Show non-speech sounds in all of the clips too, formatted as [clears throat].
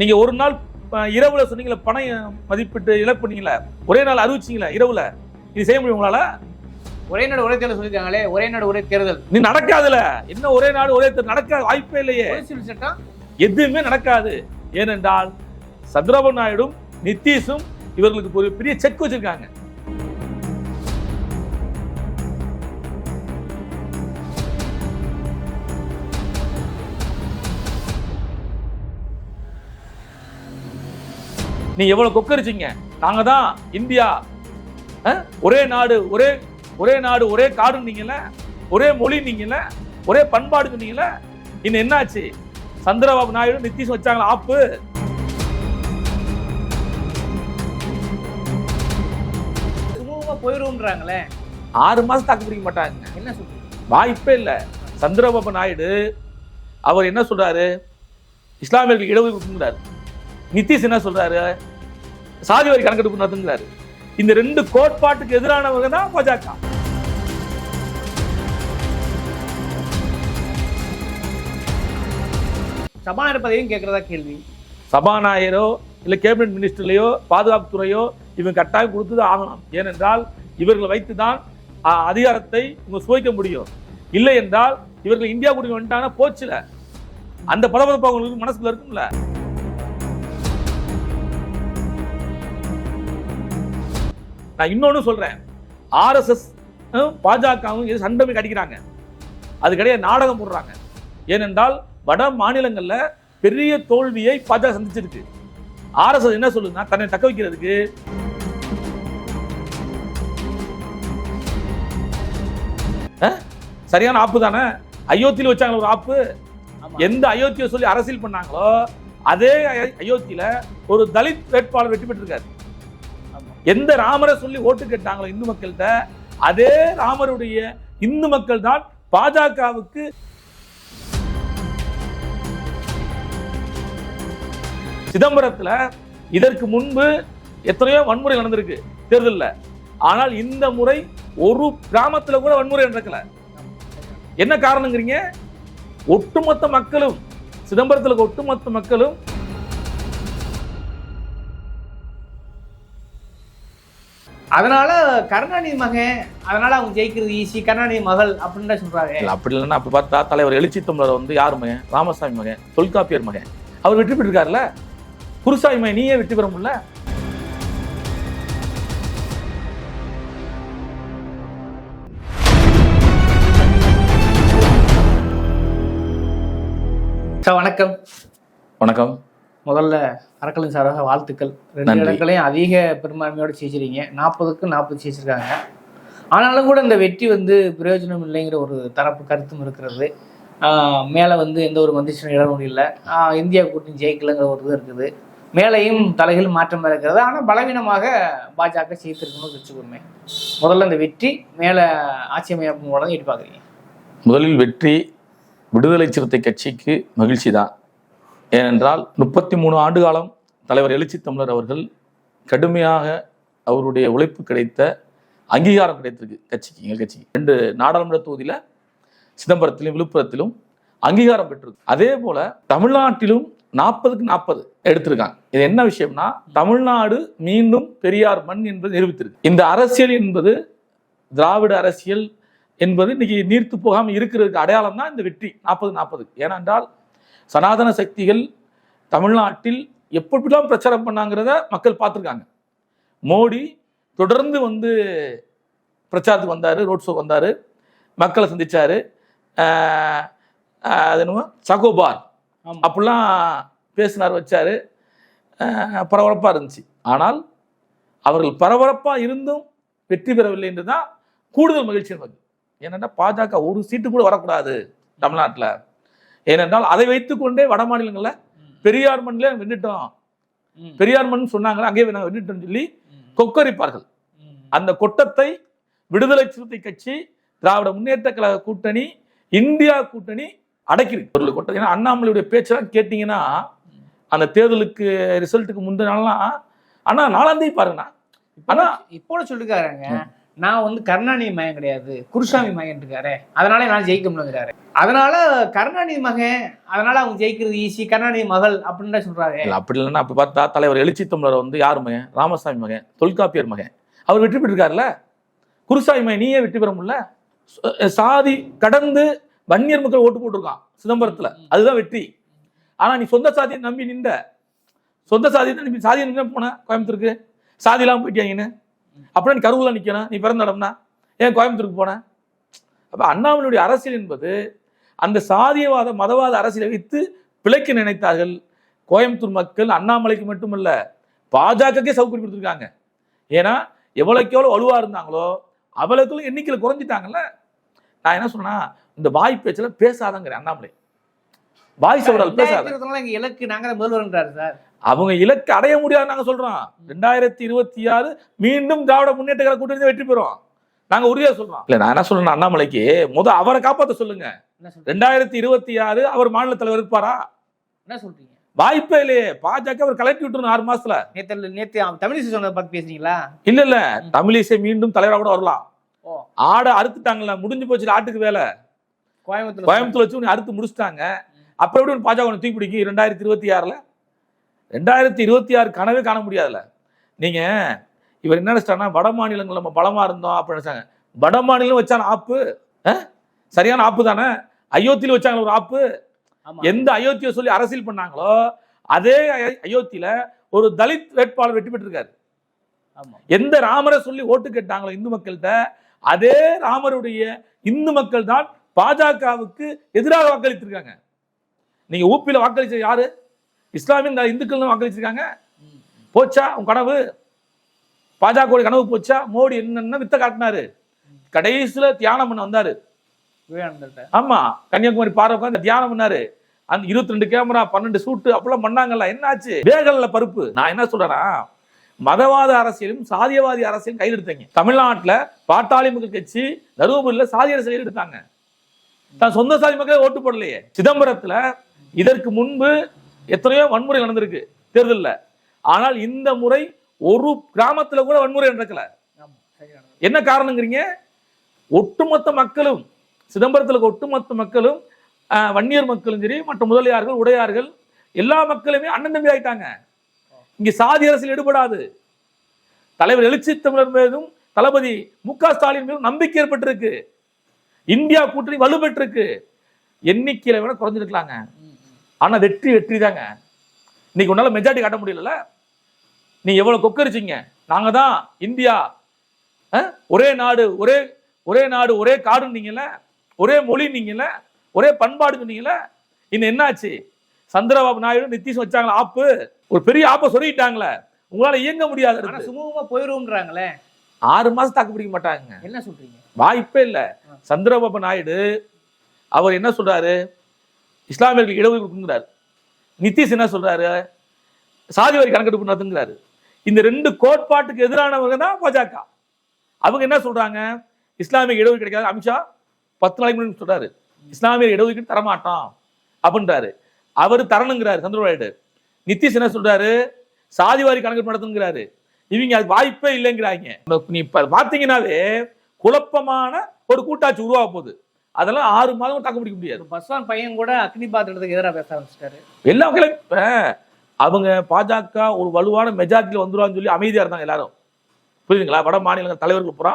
நீங்க ஒரு நாள் இரவுல சொன்னீங்களே பணம் மதிப்பிட்டு இழப்புனீங்களே ஒரே நாள் அறிவிச்சீங்களே இரவுல? இது செய்ய முடியும் உங்களால? ஒரே நாடு ஒரே தேர்தல் சொல்லியிருக்காங்களே ஒரே நாடு ஒரே தேர்தல். நீ நடக்காதுல. என்ன ஒரே நாடு ஒரே தேர்தல்? நடக்க வாய்ப்பே இல்லையே. சட்டம் எதுவுமே நடக்காது. ஏனென்றால் சந்திரபாபு நாயுடும் நிதிஷும் இவர்களுக்கு ஒரு பெரிய செக் வச்சிருக்காங்க. நீ எவ்வளவு கொக்கரிச்சீங்க? நாங்க தான் இந்தியா ஒரே நாடு ஒரே ஒரே நாடு ஒரே காடு நீங்கல்ல? ஒரே மொழி நீங்கல்ல? ஒரே பண்பாடு சொன்னீங்கல்ல இன்னும் என்னாச்சு? சந்திரபாபு நாயுடு நிதிஷ் வச்சாங்களா? ஆப்பு. சுமூகமா போயிருவோம்ன்றாங்களே ஆறு மாசம் தாக்கு பிடிக்க மாட்டாங்க. என்ன சொல்றீங்க? வாய்ப்பே இல்லை. சந்திரபாபு நாயுடு அவர் என்ன சொல்றாரு? இஸ்லாமியர்களுக்கு இடஒதுக்கீடு கொடுக்குறாரு நிதிஷ் என்ன சொல்றாரு? சாதி வரி கணக்கெடுப்பு நடத்துங்கிறாரு. இந்த ரெண்டு கோட்பாட்டுக்கு எதிரானவங்க தான் பாஜக. சபாநாயகர் பதவியும் கேட்கறதா கேள்வி? சபாநாயகரோ இல்லை கேபினட் மினிஸ்டர்லையோ பாதுகாப்புத்துறையோ இவங்க கட்டாயம் கொடுத்துதான் ஆகணும். ஏனென்றால் இவர்களை வைத்து தான் அதிகாரத்தை இவங்க சுவைக்க முடியும். இல்லை என்றால் இவர்கள் இந்தியா கூட்டி வந்துட்டாங்கன்னா போச்சுல. அந்த பதப்பதப்பு அவங்களுக்கு மனசுல இருக்கும்ல. நான் இன்னொன்னு சொல்றேன். ஆர்எஸ்எஸ் பாஜகவும் இது சண்டை கடிக்கிறாங்க. அது கிடையாது நாடகம் போடுறாங்க. ஏனென்றால் வட மாநிலங்கள்ல பெரிய தோல்வியை பாஜக சந்திச்சிருக்கு. ஆர்எஸ்எஸ் என்ன சொல்லுதுன்னா தன்னை தக்க வைக்கிறதுக்கு சரியான ஆப்பு தானே? அயோத்தியில வச்சாங்க ஒரு ஆப்பு. எந்த அயோத்தியை சொல்லி அரசியல் பண்ணாங்களோ அதே அய- அயோத்தியில ஒரு தலித் வேட்பாளர் வெற்றி பெற்றிருக்காரு. எந்த ராமரை சொல்லி ஓட்டு கேட்டாங்களோ இந்து மக்கள்கிட்ட அதே ராமருடைய இந்து மக்கள் தான் பாஜகவுக்கு சிதம்பரத்துல இதற்கு முன்பு எத்தனையோ வன்முறை நடந்திருக்கு தேர்தலில். ஆனால் இந்த முறை ஒரு கிராமத்துல கூட வன்முறை நடக்கல. என்ன காரணங்கிறீங்க? ஒட்டுமொத்த மக்களும் சிதம்பரத்துல ஒட்டுமொத்த மக்களும் அதனால கருணாநிதி மகன் அதனால அவங்க ஜெயிக்கிறது ஈஸி கருணாநிதி மகள் அப்படின்னு தான் சொல்றாங்க. இல்ல அப்படி இல்லைன்னா அப்படி பார்த்தா தலைவர் எழுச்சி தமிழர் வந்து யார் மகன்? ராமசாமி மகன் தொல்காப்பியர் மகன். அவர் வெற்றி பெற்றிருக்காருல்ல? குருசாமி மகன் நீயே வெற்றி பெற முடியல? வணக்கம். வணக்கம். முதல்ல அறக்கலின் சார்பாக வாழ்த்துக்கள். ரெண்டு. இடங்களையும் அதிக பெரும்பான்மையோட ஜெயிச்சிருக்கீங்க. நாற்பதுக்கு நாற்பது ஜெயிச்சிருக்காங்க. ஆனாலும் கூட இந்த வெற்றி வந்து பிரயோஜனம் இல்லைங்கிற ஒரு தரப்பு கருத்தும் இருக்கிறது. மேலே வந்து எந்த ஒரு மந்திரிச்சன இடம் இல்லை இந்தியா கூட்டணி ஜெயிக்கலைங்கிற ஒரு இது இருக்குது. மேலையும் தலைகள் மாற்றம் இருக்கிறது. ஆனால் பலவீனமாக பாஜக ஜெயித்திருக்கணும்னு வச்சுக்கோமே. முதல்ல இந்த வெற்றி மேலே ஆட்சி அமைப்பு எப்படி பார்க்குறீங்க முதலில் வெற்றி விடுதலை சிறுத்தை கட்சிக்கு மகிழ்ச்சி தான். ஏனென்றால் முப்பத்தி மூணு ஆண்டு காலம் தலைவர் எழுச்சி தமிழர் அவர்கள் கடுமையாக அவருடைய உழைப்பு கிடைத்த அங்கீகாரம் கிடைத்திருக்கு கட்சிக்கு எங்கள் கட்சிக்கு. ரெண்டு நாடாளுமன்ற தொகுதியில் சிதம்பரத்திலும் விழுப்புரத்திலும் அங்கீகாரம் பெற்றிருக்கு. அதே போல தமிழ்நாட்டிலும் நாற்பதுக்கு நாற்பது எடுத்திருக்காங்க. இது என்ன விஷயம்னா தமிழ்நாடு மீண்டும் பெரியார் மண் என்பது நிரூபித்திருக்கு. இந்த அரசியல் என்பது திராவிட அரசியல் என்பது இன்னைக்கு நீர்த்து போகாமல் இருக்கிறதுக்கு அடையாளம் தான் இந்த வெற்றி நாற்பது நாற்பது ஏனென்றால் சனாதன சக்திகள் தமிழ்நாட்டில் எப்படிலாம் பிரச்சாரம் பண்ணாங்கிறத மக்கள் பார்த்துருக்காங்க. மோடி தொடர்ந்து வந்து பிரச்சாரத்துக்கு வந்தார் ரோட் ஷோ வந்தார் மக்களை ஆஹ் அது என்னமோ சகோபார். அப்படிலாம் பேசினார் வச்சாரு. பரபரப்பாக இருந்துச்சு. ஆனால் அவர்கள் பரபரப்பாக இருந்தும் வெற்றி பெறவில்லை என்று தான் கூடுதல் மகிழ்ச்சி நமக்கு ஏனென்றால் பாஜக ஒரு சீட்டு கூட வரக்கூடாது தமிழ்நாட்டில். ஏனென்றால் அதை வைத்துக்கொண்டே வட மாநிலங்களில் பெரியார் மண்ணில் வென்றுட்டோம். பெரியார் மண் சொன்னாங்களே அங்கேயே நாங்கள் வென்றுட்டோம்னு சொல்லி. கொக்கரிப்பார்கள். அந்த கொட்டத்தை விடுதலை சிறுத்தை கட்சி திராவிட முன்னேற்ற கழக கூட்டணி இந்தியா கூட்டணி அடைக்கிருக்கு ஒரு கொட்டை. ஏன்னா அண்ணாமலையுடைய பேச்செல்லாம் கேட்டிங்கன்னா அந்த தேர்தலுக்கு ரிசல்ட்டுக்கு முந்தின நாள்லாம் அண்ணா நாலாம் தேதி பாருங்கண்ணா ஆனா இப்போ சொல்லிருக்காருங்க. நான் வந்து கருணாநிதி மகன் கிடையாது. குருசாமி மகன் இருக்காரு. அதனால நான் ஜெயிக்க முடியுங்கிறாரு. அதனால கருணாநிதி மகன் அதனால அவங்க ஜெயிக்கிறது ஈஸி கருணாநிதி மகள் அப்படின்னு தான் சொல்றாரு. அப்படி இல்லைன்னா அப்ப பார்த்தா தலைவர் எழுச்சி தமிழர் வந்து யார் மகன்? ராமசாமி மகன் தொல்காப்பியர் மகன். அவர் வெற்றி பெற்றிருக்காருல்ல? குருசாமி மகன் நீயே வெற்றி பெற முடியல? சாதி கடந்து வன்னியர் மக்கள் ஓட்டு போட்டிருக்கான் சிதம்பரத்துல. அதுதான் வெற்றி. ஆனா நீ சொந்த சாதியை நம்பி நின்ற சொந்த சாதியை நம்பி சாதியை நின்று போன கோயம்புத்தூருக்கு? சாதியெல்லாம் போயிட்டாங்கன்னு அப்புறம் நீ கருவில் நிக்கணும். நீ பிறந்த இடம்னா. ஏன் கோயம்புத்தூருக்கு போனேன் அப்ப அண்ணாமலையுடைய அரசியல் என்பது அந்த சாதியவாத மதவாத அரசியலை வைத்து பிழைக்க நினைத்தார்கள் கோயம்புத்தூர் மக்கள். அண்ணாமலைக்கு மட்டுமல்ல பாஜகக்கே சவுக்கடி கொடுத்துருக்காங்க. ஏன்னா எவ்வளோக்கு எவ்வளோ வலுவா இருந்தாங்களோ அவ்வளோக்குள்ள எண்ணிக்கையில் குறைஞ்சிட்டாங்கல்ல. நான் என்ன சொன்னா இந்த வாய் பேச்சில் பேசாதங்கிறேன் அண்ணாமலை. வாய் சவடால் பேசாத. இலக்கு நாங்க முதல்வர்ன்றாரு சார். அவங்க இலக்கு அடைய முடியாது நாங்க சொல்றோம். ரெண்டாயிரத்தி இருபத்தி ஆறு மீண்டும் திராவிட முன்னேற்ற கூட்டணி வெற்றி பெறும் நாங்க உறுதியா சொல்றோம். இல்ல நான் என்ன சொல்றேன் அண்ணாமலைக்கு முத அவரை காப்பாத்த சொல்லுங்க. என்ன சொல்றீங்க? ரெண்டாயிரத்தி இருபத்தி ஆறு அவர் மாநில தலைவர் இருப்பாரா? என்ன சொல்றீங்க? வாய்ப்பே இல்லையே. பாஜக அவர் கலட்டி விட்டுரும் ஆறு மாசத்துல. நேத்து நேத்து தமிழிசை சொன்னதை பத்தி பேசுறீங்களா? இல்ல இல்ல. தமிழிசை மீண்டும் தலைவரா கூட வரலாம். ஆடை அறுத்துட்டாங்கல்ல முடிஞ்சு போச்சு ஆட்டுக்கு வேலை. கோயம்புத்தூர் கோயம்புத்தூர் வச்சு அறுத்து முடிச்சிட்டாங்க. அப்ப எப்படி பாஜக உன்னை தூக்கி பிடிக்கும் ரெண்டாயிரத்தி இருபத்தி ஆறுல? ரெண்டாயிரத்தி இருபத்தி ஆறு கனவே காண முடியாதுல்ல. நீங்க இவர் என்ன நினைச்சிட்டாங்கன்னா வட மாநிலங்கள் நம்ம பலமா இருந்தோம் அப்படின்னு நினைச்சாங்க. வட மாநிலம் வச்சான ஆப்பு? சரியான ஆப்பு தானே? அயோத்தியில வச்சாங்க ஒரு ஆப்பு. எந்த அயோத்தியை சொல்லி அரசியல் பண்ணாங்களோ அதே அய- அயோத்தியில ஒரு தலித் வேட்பாளர் வெற்றி பெற்றிருக்காரு. எந்த ராமரை சொல்லி ஓட்டு கேட்டாங்களோ இந்து மக்கள்கிட்ட அதே ராமருடைய இந்து மக்கள் தான் பாஜகவுக்கு எதிராக வாக்களித்திருக்காங்க. நீங்க ஊப்பியில வாக்களிச்ச யாரு? இஸ்லாமிய இந்த இந்துக்கள் வாக்களிச்சிருக்காங்க. போச்சா? உன் கனவு? பாஜக கனவு போச்சா? மோடி என்னென்ன வித்த காட்டினாரு? கடைசியில தியானம் பண்ண வந்தாரு. ஆமா. கன்னியாகுமரி பாறை உட்காந்து தியானம் பண்ணாரு. அந்த இருபத்தி ரெண்டு கேமரா பன்னெண்டு சூட்டு அப்பெல்லாம் பண்ணாங்கல்ல என்னாச்சு? வேகல்ல பருப்பு. நான் என்ன சொல்றேன்னா மதவாத அரசியலும் சாதியவாதி அரசியலும் கையில் எடுத்தீங்க. தமிழ்நாட்டுல பாட்டாளி மக்கள் கட்சி தருமபுரியில சாதி அரசியல் எடுத்தாங்க. தான் சொந்த சாதி மக்களே ஓட்டு போடலையே. சிதம்பரத்துல இதற்கு முன்பு எத்தனையோ வன்முறை நடந்திருக்கு தேர்தல்ல. ஆனால் இந்த முறை ஒரு கிராமத்துல கூட வன்முறை நடக்கல. என்ன காரணங்கிறீங்க? ஒட்டுமொத்த மக்களும் சிதம்பரத்தில் இருக்க ஒட்டுமொத்த மக்களும் வன்னியர் மக்களும் சரி மற்ற முதலியார்கள் உடையார்கள் எல்லா மக்களுமே அண்ணன் தம்பி ஆயிட்டாங்க. இங்க சாதி அரசியல் ஈடுபடாது. தலைவர் எழுச்சி தமிழர் மீதும் தளபதி மு க ஸ்டாலின் மீதும் நம்பிக்கை ஏற்பட்டிருக்கு. இந்தியா கூட்டணி வலுப்பெற்றிருக்கு. எண்ணிக்கையில விட குறைஞ்சிருக்கலாங்க. ம், ம். ஆனா வெற்றி வெற்றி தாங்க இன்னைக்கு உன்னால மெஜாரிட்டி காட்ட முடியல நீ எவ்வளவு கொக்கரிச்சீங்க? நாங்க தான் இந்தியா ஒரே நாடு ஒரே ஒரே நாடு ஒரே காடுன்னீங்கல்ல? ஒரே மொழி நீங்கல்ல ஒரே பண்பாடு சொன்னீங்கல்ல இன்னும் என்னாச்சு? சந்திரபாபு நாயுடு நிதிஷ் வச்சாங்களா? ஆப்பு. ஒரு பெரிய ஆப்பை சொல்லிட்டாங்களே. உங்களால இயங்க முடியாது சுமூகமா போயிருவோம்ன்றாங்களே ஆறு மாசம் தாக்கு பிடிக்க மாட்டாங்க. என்ன சொல்றீங்க? வாய்ப்பே இல்லை. சந்திரபாபு நாயுடு அவர் என்ன சொல்றாரு? இஸ்லாமியர்கள் இடஒதுக்கீடு கொடுக்குறாரு நிதிஷ் என்ன சொல்றாரு? சாதி வரி கணக்கெடுப்பு நடத்துங்கிறாரு. இந்த ரெண்டு கோட்பாட்டுக்கு எதிரானவங்க தான் பாஜக. அவங்க என்ன சொல்றாங்க? இஸ்லாமிய இடஒதுக்கீடு கிடைக்காது. அமித்ஷா பத்து நாளைக்கு முன்னாடி சொல்றாரு. இஸ்லாமியர் இடஒதுக்கீடு தரமாட்டோம் அப்படின்றாரு. அவர் தரணுங்கிறாரு சந்திரபாபு நாயுடு. நிதிஷ் என்ன சொல்றாரு? சாதி வாரி கணக்கெடுப்பு நடத்துங்கிறாரு. இவங்க அது வாய்ப்பே இல்லைங்கிறாங்க. நீ இப்போ பாத்தீங்கன்னாவே குழப்பமான ஒரு கூட்டாட்சி உருவாக போகுது. அதெல்லாம் ஆறு மாதம் தாக்கு பிடிக்க முடியாது. பஸ்வான் பையன் கூட அக்னி பாத்திரத்துக்கு எதிராக பேச ஆரம்பிச்சிட்டாரு. எல்லா மக்களும் இப்ப அவங்க பாஜக ஒரு வலுவான மெஜாரிட்டியில் வந்துருவான்னு சொல்லி அமைதியா இருந்தாங்க எல்லாரும். புரியுதுங்களா? வட மாநிலங்கள் தலைவர்கள் பூரா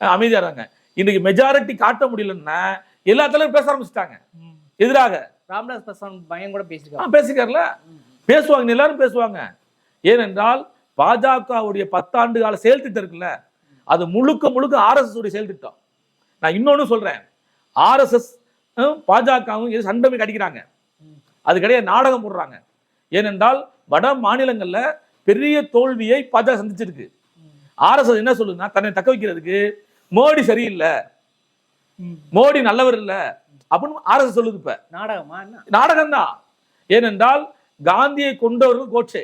அஹ், அமைதியா இருந்தாங்க. இன்னைக்கு மெஜாரிட்டி காட்ட முடியலன்னா எல்லா தலைவரும் பேச ஆரம்பிச்சிட்டாங்க. எதிராக. ராம்தாஸ் பஸ்வான் பையன் கூட ஆ, பேசியிருக்காரு பேசிக்கார்ல பேசுவாங்க எல்லாரும் பேசுவாங்க. ஏனென்றால் பாஜகவுடைய பத்தாண்டு கால செயல் திட்டம் இருக்குல்ல அது முழுக்க முழுக்க ஆர்எஸ்எஸ் உடைய செயல் திட்டம் நான் இன்னொன்னு சொல்றேன். ஆர்எஸ்எஸ் பாஜகவும் இது சண்டை கடிக்கிறாங்க. அது கிடையாது நாடகம் போடுறாங்க. ஏனென்றால் வட மாநிலங்கள்ல பெரிய தோல்வியை பாஜக சந்திச்சிருக்கு. ஆர்எஸ்எஸ் என்ன சொல்லுதுன்னா தன்னை தக்க வைக்கிறதுக்கு மோடி சரியில்லை. மோடி நல்லவர் இல்ல. அப்படின்னு ஆர்எஸ்எஸ் சொல்லுது இப்ப. நாடகமா என்ன? நாடகம் தான் ஏனென்றால் காந்தியை கொண்டவர்கள் கோட்சே.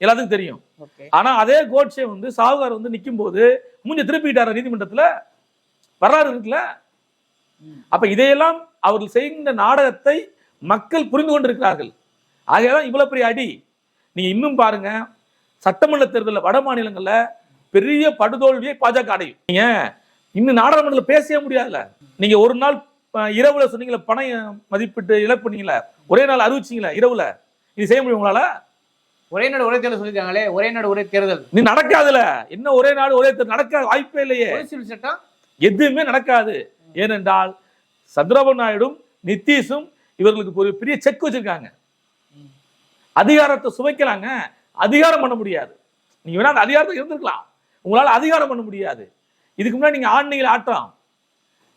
எல்லாத்துக்கும் தெரியும். ஆனா அதே கோட்சே வந்து சாவுகார் வந்து நிற்கும் போது மூஞ்ச திருப்பிட்டாரு நீதிமன்றத்துல. வரலாறு இருக்குல்ல. அப்ப இதையெல்லாம் அவர்கள் செய்கின்ற நாடகத்தை மக்கள் புரிந்து கொண்டிருக்கிறார்கள். ஆகையாதான் இவ்வளவு பெரிய அடி. நீங்க இன்னும் பாருங்க சட்டமன்ற தேர்தலில் வட மாநிலங்கள்ல பெரிய படுதோல்வியை பாஜக அடையும். நீங்க இன்னும் நாடாளுமன்றத்தில் பேசவே முடியாதுல்ல. நீங்க ஒரு நாள் இரவுல சொன்னீங்களே பணம் மதிப்பிட்டு இழப்புனீங்களே ஒரே நாள் அறிவிச்சீங்களே இரவுல. இது செய்ய முடியும் உங்களால? ஒரே நாடு ஒரே தேர்தல் சொல்லியிருக்காங்களே ஒரே நாடு ஒரே தேர்தல். நீ நடக்காதுல என்ன ஒரே நாடு ஒரே தேர்தல் நடக்காத வாய்ப்பே இல்லையே. சட்டம்? எதுவுமே நடக்காது. ஏனென்றால் சந்திரபாபு நாயுடும் நித்தீஷும் இவர்களுக்கு ஒரு பெரிய செக் வச்சிருக்காங்க. அதிகாரத்தை சுவைக்கிறாங்க அதிகாரம் பண்ண முடியாது. நீங்க வேணா அந்த அதிகாரத்தை இருந்திருக்கலாம். உங்களால அதிகாரம் பண்ண முடியாது. இதுக்கு முன்னாடி நீங்க ஆன்மீக ஆட்டம்.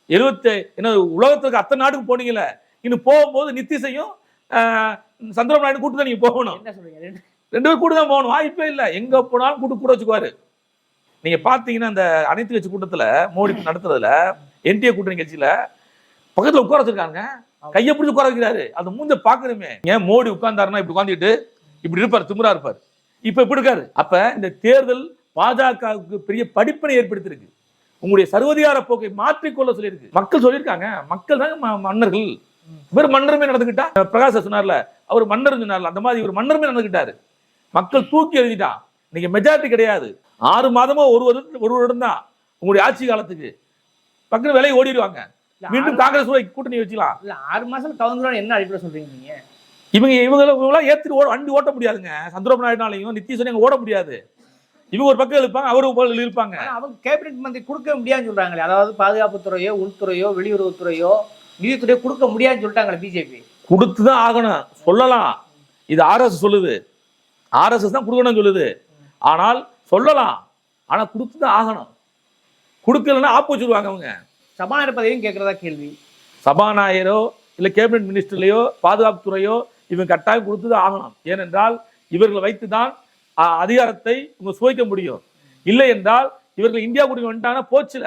எழுபத்தி என்ன உலகத்துக்கு அத்தனை நாட்டுக்கு போனீங்கல்ல. இன்னும் போகும்போது நித்தீஷையும் ஆஹ், சந்திரபாபு நாயுடு கூட்டு தான் நீங்க போகணும். ரெண்டு பேரும் கூட தான் போகணும். வாய்ப்பே இல்லை. எங்க போனாலும் கூட்டு கூட வச்சுக்குவாரு. நீங்க பாத்தீங்கன்னா அந்த அனைத்து கட்சி கூட்டத்துல மோடி [clears throat] நடத்துறதுல என்டிஏ கூட்டணி கட்சியில பக்கத்துல உட்கார வச்சிருக்காங்க. கையை பிடிச்சு உட்கார வைக்கிறாரு. அந்த மூஞ்ச பாக்குறமே ஏன் மோடி உட்கார்ந்தாருன்னா இப்படி உட்காந்துட்டு இப்படி இருப்பார் திமிரா இருப்பார். இப்ப இப்படி இருக்காரு. அப்ப இந்த தேர்தல் பாஜகவுக்கு பெரிய படிப்பினை ஏற்படுத்தியிருக்கு. உங்களுடைய சர்வதிகார போக்கை மாற்றிக்கொள்ள சொல்லியிருக்கு. மக்கள் சொல்லியிருக்காங்க. மக்கள் தாங்க மன்னர்கள். இவர் மன்னருமே நடந்துக்கிட்டா பிரகாஷ் சொன்னார்ல அவர் மன்னர் சொன்னார்ல அந்த மாதிரி இவர் மன்னருமே நடந்துக்கிட்டாரு. மக்கள் தூக்கி எழுதிட்டான் இன்னைக்கு மெஜாரிட்டி கிடையாது. ஆறு மாதமா ஒரு வருடம் ஒரு வருடம் தான் உங்களுடைய ஆட்சி காலத்துக்கு. பக்கத்துல விலையை ஓடிடுவாங்க. மீண்டும் காங்கிரஸ் கூட்டணி வச்சுக்கலாம். இல்ல ஆறு மாசம் கவுந்துரும் என்ன அடிப்படை சொல்றீங்க நீங்க? இவங்க இவங்கள இவங்களாம் ஏத்தி ஓட வண்டி ஓட்ட முடியாதுங்க. சந்திரபாபு நாயுடுனாலையும் நித்தீஷ் ஓட முடியாது. இவங்க ஒரு பக்கம் இழுப்பாங்க அவர் ஆனா அவங்க கேபினெட் மந்திரி கொடுக்க முடியாதுன்னு சொல்றாங்களே. அதாவது பாதுகாப்புத்துறையோ உள்துறையோ வெளியுறவுத்துறையோ நிதித்துறையோ கொடுக்க முடியாதுன்னு சொல்லிட்டாங்களே பிஜேபி. கொடுத்து தான் ஆகணும். சொல்லலாம். இது ஆர்எஸ் சொல்லுது. ஆர்எஸ்எஸ் தான் கொடுக்கணும்னு சொல்லுது. ஆனால் சொல்லலாம். ஆனா கொடுத்து தான் ஆகணும். கொடுக்கலன்னா ஆப்பு வச்சிருவாங்க அவங்க. சபாநாயகர் பதவியும் கேட்கறதா கேள்வி? சபாநாயகரோ இல்லை கேபினட் மினிஸ்டர்லையோ பாதுகாப்புத்துறையோ இவங்க கட்டாயம் கொடுத்து தான் ஆகணும். ஏனென்றால் இவர்களை வைத்து தான் அதிகாரத்தை இவங்க சுவைக்க முடியும். இல்லை என்றால் இவர்கள் இந்தியா கூட்டணி வந்துட்டாங்கன்னா போச்சுல.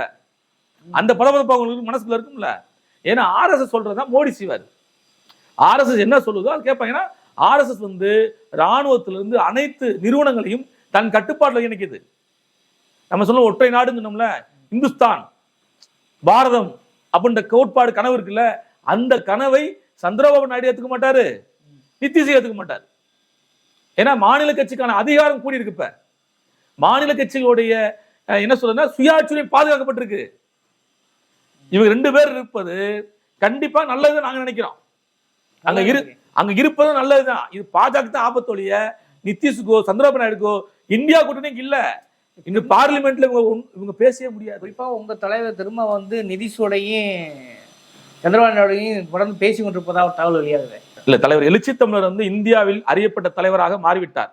அந்த பதப்பதப்பு அவங்களுக்கு மனசுக்குள்ள இருக்கும்ல. ஏன்னா ஆர்எஸ்எஸ் சொல்றதுதான் மோடி செய்வார். ஆர்எஸ்எஸ் என்ன சொல்லுதோ அது கேட்பாங்க ஏன்னா ஆர்எஸ்எஸ் வந்து இராணுவத்திலிருந்து அனைத்து நிறுவனங்களையும் தன் கட்டுப்பாட்டில் இணைக்குது. நம்ம சொல்ல ஒற்றை நாடுன்னு சொன்னோம்ல. இந்துஸ்தான் பாரதம் அப்படின்ற கோட்பாடு கனவு இருக்குல்ல அந்த கனவை சந்திரபாபு நாயுடு ஏத்துக்க மாட்டாரு. நிதிஷ் ஏத்துக்க மாட்டாரு. ஏன்னா மாநில கட்சிக்கான அதிகாரம் கூடி இருக்கு இப்ப. மாநில கட்சிகளுடைய என்ன சொல்றதுன்னா சுயாட்சியம் பாதுகாக்கப்பட்டிருக்கு. இவங்க ரெண்டு பேர் இருப்பது கண்டிப்பா நல்லது நாங்க நினைக்கிறோம். அங்க இரு அங்க இருப்பது நல்லதுதான். இது பாஜக தான் ஆபத்தொழிய நிதிஷுக்கோ சந்திரபாபு நாயுடுக்கோ இந்தியா கூட்டணிக்கு இல்ல. இன்னும் பார்லிமெண்ட்ல இவங்க இவங்க பேசவே முடியாது. குறிப்பா உங்க தலைவர் திரும்ப வந்து நிதிஷோடையும் சந்திரபாபு நாயுடையும் தொடர்ந்து பேசி கொண்டிருப்பதா ஒரு தகவல் வெளியாகுது. இல்ல தலைவர் எழுச்சி தமிழர் வந்து இந்தியாவில் அறியப்பட்ட தலைவராக மாறிவிட்டார்.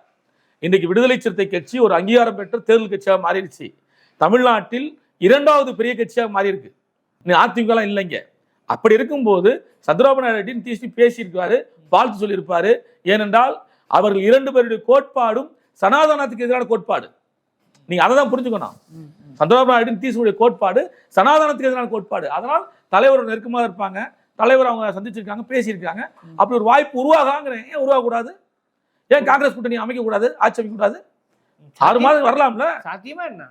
இன்றைக்கு விடுதலை சிறுத்தை கட்சி ஒரு அங்கீகாரம் பெற்ற தேர்தல் கட்சியாக மாறிடுச்சு. தமிழ்நாட்டில் இரண்டாவது பெரிய கட்சியாக மாறி இருக்கு அதிமுகலாம் இல்லைங்க அப்படி இருக்கும்போது சந்திரபாபு நாயுடு தீசி பேசியிருக்காரு வாழ்த்து சொல்லியிருப்பாரு. ஏனென்றால் அவர்கள் இரண்டு பேருடைய கோட்பாடும் சனாதனத்துக்கு எதிரான கோட்பாடு. நீங்க அதை தான் புரிஞ்சுக்கணும். சந்திரபாபு நாயுடு தீசுடைய கோட்பாடு சனாதனத்துக்கு எதிரான கோட்பாடு. அதனால் தலைவரோட நெருக்கமாக இருப்பாங்க. தலைவர் அவங்க சந்திச்சிருக்காங்க பேசியிருக்காங்க. அப்படி ஒரு வாய்ப்பு உருவாகாங்கிறேன் ஏன் உருவாகக்கூடாது? ஏன் காங்கிரஸ் கூட்டணி அமைக்க கூடாது ஆட்சி அமைக்க கூடாது ஆறு மாதம் வரலாம்ல? சாத்தியமா என்ன?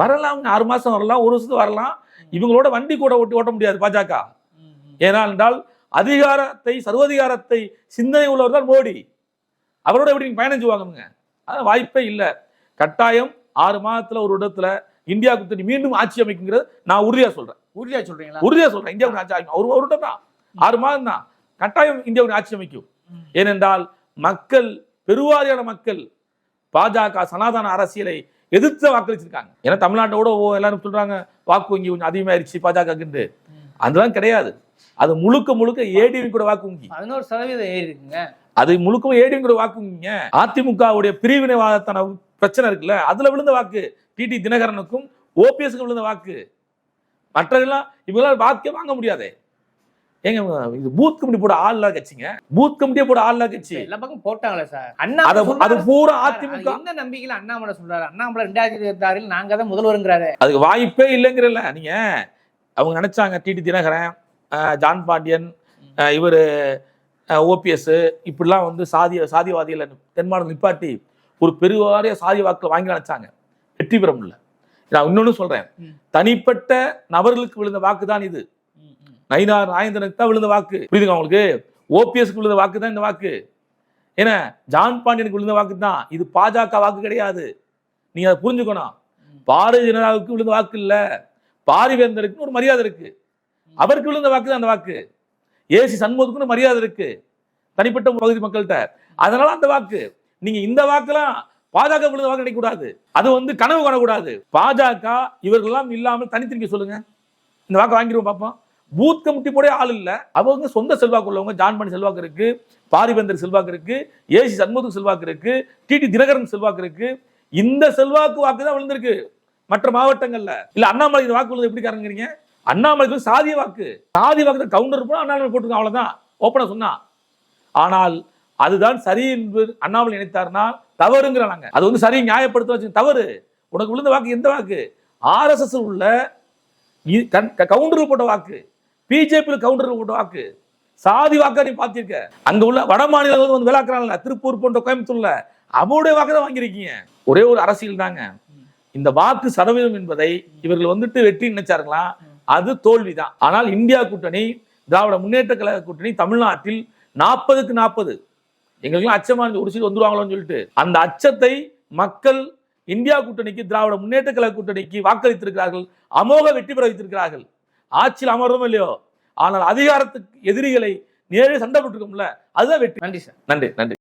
வரலாம் ஆறு மாசம் வரலாம் ஒரு வருஷத்துக்கு வரலாம். இவங்களோட வண்டி கூட ஓட்டி ஓட்ட முடியாது பாஜக. ஏனால் என்றால் அதிகாரத்தை சர்வதிகாரத்தை சிந்தனை உள்ளவர் தான் மோடி. அவரோட எப்படி பயணம் செய்வாங்க வாய்ப்பே இல்லை. கட்டாயம் ஆறு மாதத்துல ஒரு இடத்துல இந்தியா கூட்டணி மீண்டும் ஆட்சி அமைக்குங்கிறது நான் உறுதியா சொல்றேன். உறுதியா சொல்றீங்களா? உறுதியா சொல்றேன். இந்தியாவுக்கு ஆட்சி அமைக்கும். ஒரு ஒரு தான் ஆறு மாதம் தான் கட்டாயம் இந்தியாவுக்கு ஆட்சி அமைக்கும். ஏனென்றால் மக்கள் பெருவாரியான மக்கள் பாஜக சனாதன அரசியலை எதிர்த்து வாக்களிச்சிருக்காங்க. ஏன்னா தமிழ்நாட்டோட ஓ- எல்லாரும் சொல்றாங்க வாக்கு வங்கி கொஞ்சம் அதிகமாயிருச்சு பாஜகன்னு அதெல்லாம் கிடையாது. அது முழுக்க முழுக்க ஏடிவி கூட வாக்கு வங்கி. பதினோரு சதவீதம் ஏறி இருக்குங்க அது முழுக்க ஏடிவி கூட வாக்கு வங்கிங்க அதிமுகவுடைய பிரிவினைவாதத்தான பிரச்சனை இருக்குல்ல அதுல விழுந்த வாக்கு. டிடி தினகரனுக்கும் ஓபிஎஸ்க்கு விழுந்த வாக்கு. மற்றவங்களாம் இவங்களாம் வாக்கே வாங்க முடியாதே. ஏங்க இது பூத் கமிட்டி போட ஆள் இல்லாத கட்சிங்க. பூத் கமிட்டியே போட ஆள் இல்லாத கட்சி. எல்லா பக்கம் போட்டாங்களே சார். அண்ணாமலை அது. பூரா அதிமுக. அது என்ன நம்பிக்கையில அண்ணாமலை சொல்றாரு? அண்ணாமலை ரெண்டாயிரத்தி இருபத்தி ஆறில் நாங்க தான் முதல்வருங்கிறாரு. அதுக்கு வாய்ப்பே இல்லைங்கிறல்ல நீங்க. அவங்க நினைச்சாங்க டிடி தினகரன் ஜான் பாண்டியன் இவர் ஓபிஎஸ் இப்படிலாம் வந்து சாதிய சாதிவாதிகளை தென் மாநிலம் நிப்பாட்டி ஒரு பெருவாரிய சாதி வாக்கு வாங்கி நினைச்சாங்க வெற்றி பெற முடியல. நான் இன்னொன்னு சொல்றேன். தனிப்பட்ட நபர்களுக்கு விழுந்த வாக்கு தான் இது நயினார் நாயந்தனுக்கு தான் விழுந்த வாக்கு. புரியுதுங்க உங்களுக்கு? ஓபிஎஸ்க்கு விழுந்த வாக்கு தான் இந்த வாக்கு. ஏன்னா ஜான் பாண்டியனுக்கு விழுந்த வாக்கு தான் இது பாஜக வாக்கு கிடையாது. நீங்க அதை புரிஞ்சுக்கணும். பாரதிய ஜனதாவுக்கு விழுந்த வாக்கு இல்ல. பாரிவேந்தருக்கு ஒரு மரியாதை இருக்கு. அவருக்கு விழுந்த வாக்கு தான் அந்த வாக்கு. ஏசி சண்முகத்துக்கு மரியாதை இருக்கு. தனிப்பட்ட பகுதி மக்கள்கிட்ட. அதனால அந்த வாக்கு. நீங்க இந்த வாக்கெல்லாம் பாஜக விழுந்த வாக்கு கூடாது அது வந்து கனவு காணக்கூடாது. பாஜக இவர்கள்லாம் இல்லாமல் தனித்திருக்க சொல்லுங்க. இந்த வாக்கு வாங்கிடுவோம் பார்ப்போம் பூத் கமிட்டி போட ஆள் இல்லை. அவங்க சொந்த செல்வாக்கு உள்ளவங்க ஜான் பண்ணி செல்வாக்கு இருக்கு பாரிவேந்தர் செல்வாக்கு இருக்கு ஏசி சண்முகத்துக்கு செல்வாக்கு இருக்கு டிடி தினகரன் செல்வாக்கு இருக்கு. இந்த செல்வாக்கு வாக்கு தான் விழுந்திருக்கு. மற்ற மாவட்டங்கள்ல. இல்ல அண்ணாமலை இந்த வாக்கு விழுந்து எப்படி காரங்கிறீங்க அண்ணாமலைக்கு சாதிய வாக்கு. சாதி வாக்கு கவுண்டர் போனா அண்ணாமலை போட்டுருக்கோம் அவ்வளவுதான். ஓப்பனா சொன்னா ஆனால் அதுதான் சரி என்று அண்ணாமலை நினைத்தார்னா தவறுங்கிற நாங்க அது வந்து சரி நியாயப்படுத்த வச்சு தவறு. உனக்கு விழுந்த வாக்கு எந்த வாக்கு? ஆர்எஸ்எஸ் உள்ள கவுண்டர் போட்ட வாக்கு. பிஜேபி கவுண்டர் போட்ட வாக்கு. சாதி வாக்கா நீ பார்த்திருக்க? அங்க உள்ள வட மாநிலங்கள் வந்து விளாக்குறாங்கல்ல திருப்பூர் போன்ற கோயம்புத்தூர்ல. அவருடைய வாக்கு தான் வாங்கியிருக்கீங்க. ஒரே ஒரு அரசியல் தாங்க. இந்த வாக்கு சதவீதம் என்பதை இவர்கள் வந்துட்டு வெற்றி நினைச்சார்களா? அது தோல்விதான். ஆனால் இந்தியா கூட்டணி திராவிட முன்னேற்ற கழக கூட்டணி தமிழ்நாட்டில் நாற்பதுக்கு நாற்பது. எங்களுக்கெல்லாம் அச்சமா இருந்து ஒரு சீட் வந்துருவாங்களோன்னு சொல்லிட்டு அந்த அச்சத்தை மக்கள் இந்தியா கூட்டணிக்கு திராவிட முன்னேற்ற கழக கூட்டணிக்கு வாக்களித்திருக்கிறார்கள். அமோக வெற்றி பெற வைத்திருக்கிறார்கள். ஆட்சியில் அமர்றதும் இல்லையோ? ஆனால் அதிகாரத்துக்கு எதிரிகளை நேரே சண்டை போட்டுருக்கோம்ல அதுதான் வெற்றி. நன்றி சார். நன்றி நன்றி.